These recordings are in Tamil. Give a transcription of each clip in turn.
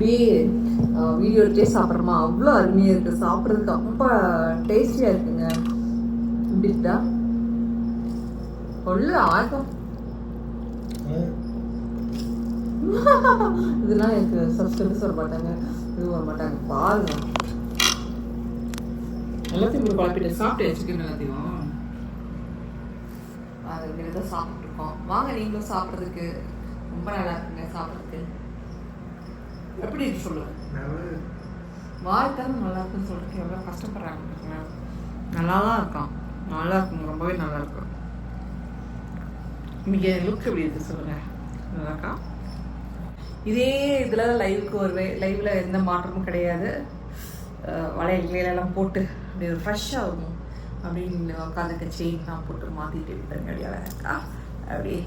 அப்படியே வீடியோ எடுத்தே சாப்பிட்றோமா? அவ்வளோ அருமையாக இருக்குது சாப்பிட்றதுக்கு ரொம்ப டேஸ்டியாக இருக்குங்க. இப்படி இருக்கா ஒல்ல ஆகும் இதெல்லாம் எனக்கு சப்ஸ்கிரைபர்ஸ் வர மாட்டாங்க. இது வர மாட்டாங்க. பாருங்க. எல்லாத்தையும் இப்படி குழப்பிட்டு சாப்பிட்டு சிக்கன் எல்லாத்தையும். அது தான் சாப்பிட்ருக்கோம். வாங்க நீங்களும் சாப்பிட்றதுக்கு. ரொம்ப நல்லா இருக்குங்க சாப்பிட்றதுக்கு. எப்படி இருக்கு சொல்லுங்க வாழ்த்தாலும் நல்லா இருக்குன்னு சொல்லிட்டு எவ்வளோ கஷ்டப்படுறாங்க. நல்லா தான் இருக்கான். நல்லா இருக்கும். ரொம்பவே நல்லா இருக்கும். இன்னைக்கு லுக் எப்படி இருக்கு சொல்லுங்க. நல்லா இருக்கா இதே இதில் லைவுக்கு வருவேன் லைவில் எந்த மாற்றமும் கிடையாது. அஹ் வளையல் எல்லாம் போட்டு அப்படி ஒரு ஃப்ரெஷ்ஷாக இருக்கும். அப்படின்னு உட்காந்துக்க செயின்லாம் போட்டு மாற்றிட்டு விட்டுருங்க அழகா அப்படியே.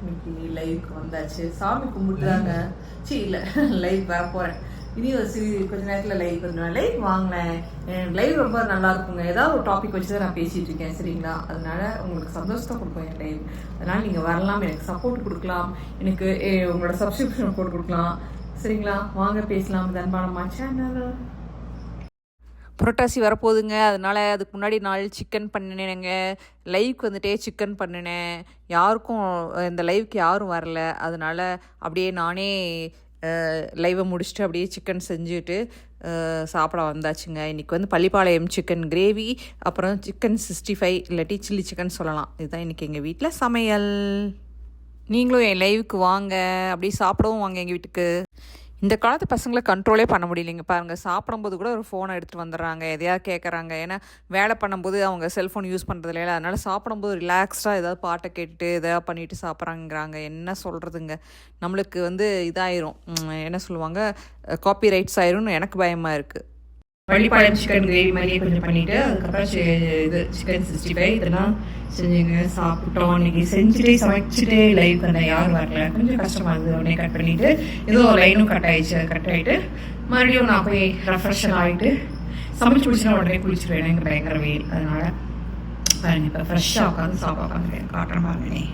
இன்னைக்கு லைவுக்கு வந்தாச்சு. சாமி கும்பிட்டுறாங்க. சரி இல்லை லைவ் வர போகிறேன் இனி ஒரு சிறு கொஞ்ச நேரத்தில் லைவ் பண்ணுவேன் லைவ் வாங்கினேன். எனக்கு லைவ் ரொம்ப நல்லா இருக்குங்க. ஏதாவது ஒரு டாபிக் வச்சு தான் நான் பேசிட்டு இருக்கேன் சரிங்களா? அதனால உங்களுக்கு சந்தோஷத்தை கொடுக்கும் என் லைவ் அதனால நீங்கள் வரலாம். எனக்கு சப்போர்ட் கொடுக்கலாம். எனக்கு உங்களோட சப்ஸ்கிரிப்ஷன் போட்டு கொடுக்கலாம். சரிங்களா? வாங்க பேசலாம். தன்பானம்மா சேனல் புரட்டாசி வரப்போகுதுங்க. அதனால் அதுக்கு முன்னாடி நாள் சிக்கன் பண்ணினேங்க லைவ்க்கு வந்துட்டே சிக்கன் பண்ணினேன். யாருக்கும் இந்த லைவ்க்கு யாரும் வரல. அதனால் அப்படியே நானே லைவை முடிச்சுட்டு அப்படியே சிக்கன் செஞ்சுட்டு சாப்பிட வந்தாச்சுங்க. இன்றைக்கி வந்து பள்ளிப்பாளையம் சிக்கன் கிரேவி அப்புறம் சிக்கன் சிக்ஸ்டி ஃபைவ் இல்லாட்டி சில்லி சிக்கன் சொல்லலாம். இதுதான் இன்றைக்கி எங்கள் வீட்டில் சமையல். நீங்களும் என் லைவுக்கு வாங்க. அப்படியே சாப்பிடவும் வாங்க எங்கள் வீட்டுக்கு. இந்த காலத்து பசங்களை கண்ட்ரோலே பண்ண முடியலைங்க. பாருங்கள் சாப்பிடும்போது கூட ஒரு ஃபோனை எடுத்துகிட்டு வந்துடுறாங்க. எதையாவது கேட்குறாங்க ஏன்னா வேலை பண்ணும்போது அவங்க செல்ஃபோன் யூஸ் பண்ணுறது இல்லை. அதனால் சாப்பிடும்போது ரிலாக்ஸ்டாக ஏதாவது பாட்டை கேட்டுட்டு எதாவது பண்ணிட்டு சாப்பிட்றாங்கிறாங்க என்ன சொல்கிறதுங்க நம்மளுக்கு வந்து இதாயிரும். என்ன சொல்லுவாங்க? காப்பி ரைட்ஸ் ஆயிரும்னு எனக்கு பயமாக இருக்குது பள்ளிப்பாளையம் சிக்கன் கிரேவி மாதிரியே கொஞ்சம் பண்ணிட்டு அதுக்கப்புறம் இது சிக்கன் சிக்ஸ்டி ஃபைவ் இதெல்லாம் செஞ்சுங்க சாப்பிட்டோம். இன்னைக்கு செஞ்சுட்டே சமைச்சிட்டே லைவ் பண்ண யாரும் வரல. கொஞ்சம் கஷ்டமா இருந்தது. உடனே கட் பண்ணிட்டு ஏதோ லைனும் கட் ஆயிடுச்சு. கட் ஆயிட்டு மறுபடியும் நான் போய் ரெஃப்ரெஷன் ஆகிட்டு சமைச்சு முடிச்சுனா உடனே குளிச்சிருவேன். எனக்கு பயங்கர வெயில். அதனால பாருங்க இப்போ ஃப்ரெஷ்ஷாக உட்காந்து சாப்பிட உட்காந்துருக்கேன் காட்டுறேன் பாருங்கண்ணே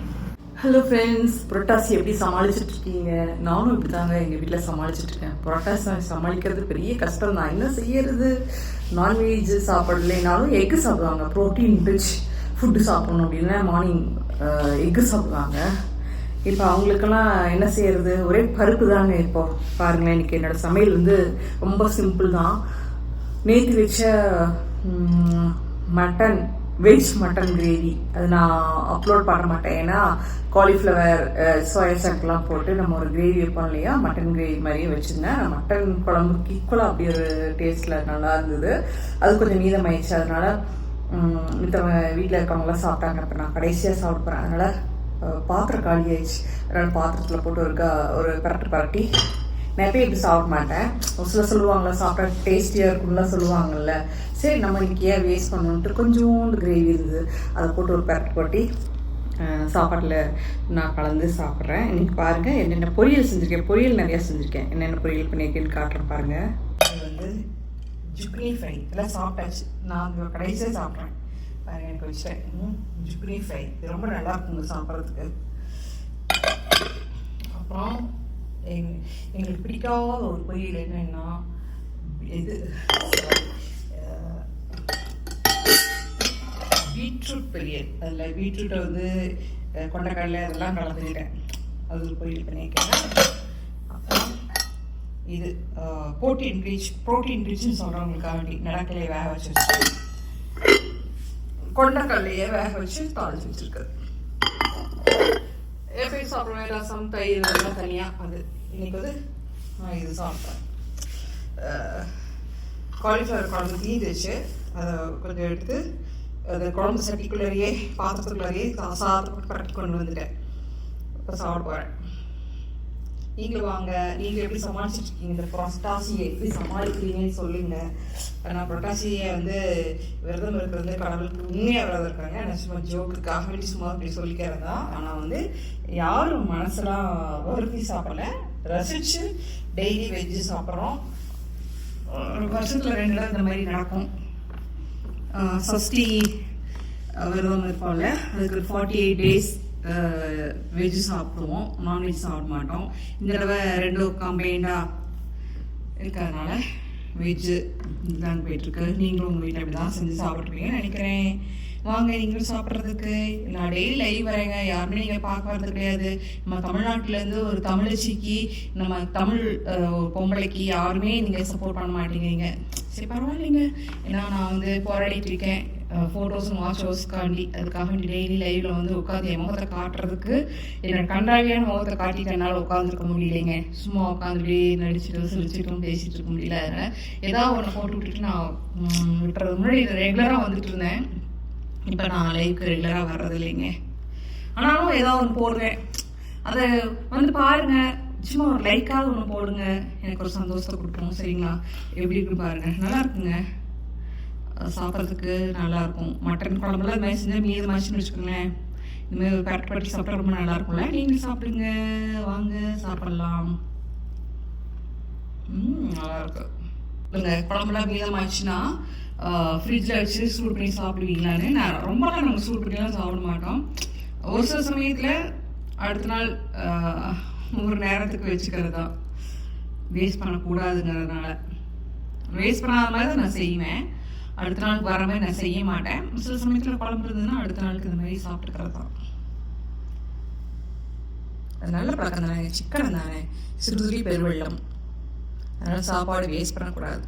ஹலோ ஃப்ரெண்ட்ஸ் புரட்டாசி எப்படி சமாளிச்சுட்டு இருக்கீங்க நானும் இப்படி தாங்க எங்கள் வீட்டில் சமாளிச்சுட்டு இருக்கேன் புரட்டாசி சமாளிக்கிறது பெரிய கஷ்டம் தான். என்ன செய்யறது? நான்வெஜ் சாப்பிடலைனாலும் எக்கு சாப்பிடுவாங்க. ப்ரோட்டீன் ரிச் ஃபுட்டு சாப்பிடணும் அப்படின்னா மார்னிங் எக்கு சாப்பிடுவாங்க. இப்போ அவங்களுக்கெல்லாம் என்ன செய்யறது? ஒரே பருப்பு தாங்க இப்போ. பாருங்களேன் இன்னைக்கு என்னோட சமையல் வந்து ரொம்ப சிம்பிள் தான். நேற்று வச்ச மட்டன் வெஜ் மட்டன் கிரேவி அது நான் அப்லோட் பண்ண மாட்டேன். ஏன்னா காலிஃப்ளவர் சோயா சாக்லாம் போட்டு நம்ம ஒரு கிரேவி வைப்போம் இல்லையா? மட்டன் கிரேவி மாதிரியே வச்சுருந்தேன். மட்டன் குழம்புக்கு ஈக்குவலாக அப்படி ஒரு டேஸ்ட்டில் நல்லா இருந்தது. அது கொஞ்சம் மீதமாயிடுச்சு. அதனால மித்தவங்க வீட்டில் இருக்கவங்களாம் சாப்பிட்டாங்க இப்போ நான் கடைசியாக சாப்பிட்றேன். போகிறேன் பாத்திரம் காலி ஆயிடுச்சு அதனால் பாத்திரத்தில் போட்டு ஒரு ஒரு பரட்டு பரட்டி நிறைய பேர் இப்படி சாப்பிட மாட்டேன். ஒரு சில சொல்லுவாங்கள்ல சாப்பிட்டா டேஸ்டியாக இருக்கும்லாம் சொல்லுவாங்கல்ல. சரி நம்ம இன்னைக்கு ஏன் வேஸ்ட் பண்ணணுன்ட்டு கொஞ்சோண்டு கிரேவி இருந்தது அதை போட்டு ஒரு பரட்டு கொட்டி சாப்பாட்டில் நான் கலந்து சாப்பிட்றேன். இன்னைக்கு பாருங்கள் என்னென்ன பொரியல் செஞ்சுருக்கேன். பொரியல் நிறையா செஞ்சுருக்கேன். என்னென்ன பொரியல் பண்ணியிருக்கேன்னு காட்டுறேன் பாருங்கள் அது வந்து ஜுக்னி ஃப்ரை இதெல்லாம் சாப்பிட்டாச்சு. நான் அந்த கடைசியாக சாப்பிட்றேன். பாருங்க எனக்கு வச்சுட்டேன். ம், ஜுக்னி ஃப்ரை இது ரொம்ப நல்லா இருக்குங்க சாப்பிட்றதுக்கு. அப்புறம் எங் எங்களுக்கு பிடிக்காத ஒரு பொரியல் என்னன்னா இது. பீட்ரூட் பொரியல். அதில் பீட்ரூட்டை வந்து அஹ், கொண்டைக்கடலை அதெல்லாம் கலந்துக்கிட்டேன். அது ஒரு பொரியல் பண்ணியிருக்கேன். அப்புறம் இது ப்ரோட்டீன் ரீச் ப்ரோட்டீன் ரீச்னு சொல்கிறவங்களுக்காக வேண்டி நடக்கலையை வேக வச்சு வச்சுருக்கேன் கொண்டைக்கடலையை வேக வச்சு தாளிச்சு வச்சுருக்கேன். எப்படி சாப்பிடுவேன் ரசம் தயிர் இதெல்லாம் தனியாக அது இன்னைக்கு வந்து நான் இது சாப்பிட்டேன் காலிஃப்ளவர் குழம்பு தீந்துச்சு அதை கொஞ்சம் எடுத்து அது குழம்பு சட்டிக்குள்ளேயே பாத்திரத்துக்குள்ளேயே சாதத்தை கரெக்ட் கொண்டு வந்துட்டேன். இப்போ சாப்பிட போகிறேன் நீங்களும் வாங்க. நீங்கள் எப்படி சமாளிச்சுட்டு இருக்கீங்க? இந்த புரட்டாசியை எப்படி சமாளிக்கிறீங்கன்னு சொல்லுங்க. நான் புரட்டாசியை வந்து விரதம் இருக்கிறது கடவுளுக்கு உண்மையாக விரதம் இருக்காங்க நான் சும்மா ஜோக்குக்காக வேண்டி சும்மா அப்படி சொல்லிக்கிறது தான். ஆனால் வந்து யாரும் மனசெல்லாம் வருத்தி சாப்பிடல. ரசிச்சு டெய்லி வெஜ்ஜு சாப்பிட்றோம். ஒரு வருஷத்தில் ரெண்டு நாள் இந்த மாதிரி நடக்கும். சஷ்டி விரதம் இருப்போம்ல. அதுக்கு ஃபார்ட்டி எயிட் டேஸ் வெஜ் சாப்பிடுவோம். நான்வெஜ் சாப்பிட மாட்டோம். இந்த தடவை ரெண்டும் கம்பைண்டாக இருக்கிறதுனால வெஜ்ஜு இதுதாங்க போயிட்டுருக்கு. நீங்களும் உங்கள் வீட்டில் இப்படி தான் செஞ்சு சாப்பிட்ருப்பீங்கன்னு நினைக்கிறேன். வாங்க நீங்களும் சாப்பிட்றதுக்கு நான் டெய்லி லைவ் வரேங்க. யாருமே நீங்கள் பார்க்க வரது கிடையாது. நம்ம தமிழ்நாட்டிலேருந்து ஒரு தமிழச்சிக்கு நம்ம தமிழ் ஒரு பொம்பளைக்கு யாருமே நீங்கள் சப்போர்ட் பண்ண மாட்டேங்கிறீங்க. சரி பரவாயில்லைங்க. ஏன்னா நான் வந்து போராடிட்டு இருக்கேன். ஃபோட்டோஸ் வாட்ச் ஹவுஸ்க்காண்டி அதுக்காக வேண்டி டெய்லி லைவ்ல வந்து உட்காந்து என் முகத்தை காட்டுறதுக்கு என்னோட கண்டாவியான முகத்தை காட்டிட்டு என்னால் உட்காந்துருக்க முடியலைங்க. சும்மா உட்காந்துட்டு நடிச்சுட்டு சிரிச்சுட்டும் பேசிட்டு இருக்க முடியல அதனால ஏதாவது ஒன்று போட்டு விட்டுட்டு நான் விட்டுறது முன்னாடி ரெகுலராக வந்துட்டு இருந்தேன். இப்போ நான் லைவ்க்கு ரெகுலராக வர்றது இல்லைங்க. ஆனாலும் ஏதாவது ஒன்று போடுவேன். அதை வந்து பாருங்க. சும்மா ஒரு லைக்காவது ஒன்று போடுங்க. எனக்கு ஒரு சந்தோஷத்தை கொடுக்கும் சரிங்களா? எப்படி இருக்கு பாருங்க. நல்லா இருக்குங்க. சாப்பிட்றதுக்கு நல்லாயிருக்கும். மட்டன் குழம்புலாம் இது மாதிரி செஞ்சால் மீதமாச்சுன்னு வச்சுக்கோங்களேன். இதுமாதிரி மாதிரி பரட்டு பட்டி சாப்பிட்டா ரொம்ப நல்லாயிருக்கும்ல. நீங்கள் சாப்பிடுங்க. வாங்க சாப்பிடலாம். ம் நல்லா இருக்கு இல்லைங்க குழம்புலாம் மீதமாச்சுன்னா ஃப்ரிட்ஜில் வச்சு சூடு பண்ணி சாப்பிடுவீங்களான்னு. நான் ரொம்பலாம் நாங்கள் சூடு பண்ணிலாம் சாப்பிட மாட்டோம். ஒரு சில சமயத்தில் அடுத்த நாள் ஒரு நேரத்துக்கு வச்சுக்கிறது தான் வேஸ்ட் பண்ணக்கூடாதுங்கிறதுனால. வேஸ்ட் பண்ணாத மாதிரி தான் நான் செய்வேன். அடுத்த நாளுக்கு வர மாதிரி நான் செய்ய மாட்டேன். சில சமயத்தில் குழம்பு இருந்ததுன்னா அடுத்த நாளுக்கு இந்த மாதிரி சாப்பிட்டுக்கிறது தான். அது நல்ல பழக்கம் தானே சிக்கன் தானே. சிறுதுளி பெருவெள்ளம். அதனால் சாப்பாடு வேஸ்ட் பண்ணக்கூடாது.